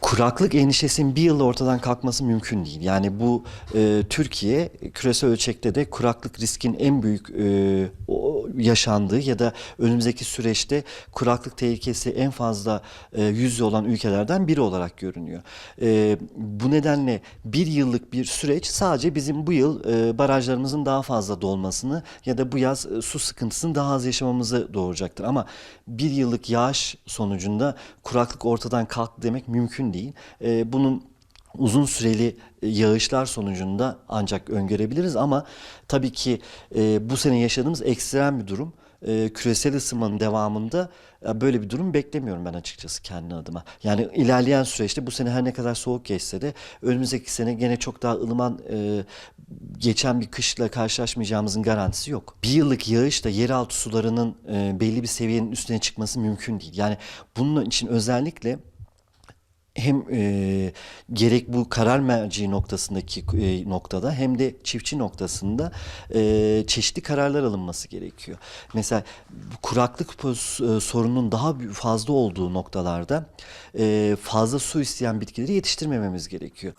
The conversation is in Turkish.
Kuraklık endişesinin bir yılda ortadan kalkması mümkün değil. Yani bu e, Türkiye küresel ölçekte de kuraklık riskin en büyük e, yaşandığı ya da önümüzdeki süreçte kuraklık tehlikesi en fazla e, yüzde olan ülkelerden biri olarak görünüyor. E, bu nedenle bir yıllık bir süreç sadece bizim bu yıl e, barajlarımızın daha fazla dolmasını ya da bu yaz e, su sıkıntısını daha az yaşamamızı doğuracaktır. Ama bir yıllık yağış sonucunda kuraklık ortadan kalktı demek mümkün değil. E, bunun uzun süreli e, yağışlar sonucunda ancak öngörebiliriz ama tabii ki e, bu sene yaşadığımız ekstrem bir durum. E, küresel ısınmanın devamında e, böyle bir durum beklemiyorum ben açıkçası kendi adıma. Yani ilerleyen süreçte bu sene her ne kadar soğuk geçse de önümüzdeki sene gene çok daha ılıman e, geçen bir kışla karşılaşmayacağımızın garantisi yok. Bir yıllık yağış da yeraltı sularının e, belli bir seviyenin üstüne çıkması mümkün değil. Yani bunun için özellikle hem e, gerek bu karar merci noktasındaki e, noktada hem de çiftçi noktasında e, çeşitli kararlar alınması gerekiyor. Mesela kuraklık e, sorunun daha fazla olduğu noktalarda e, fazla su isteyen bitkileri yetiştirmememiz gerekiyor.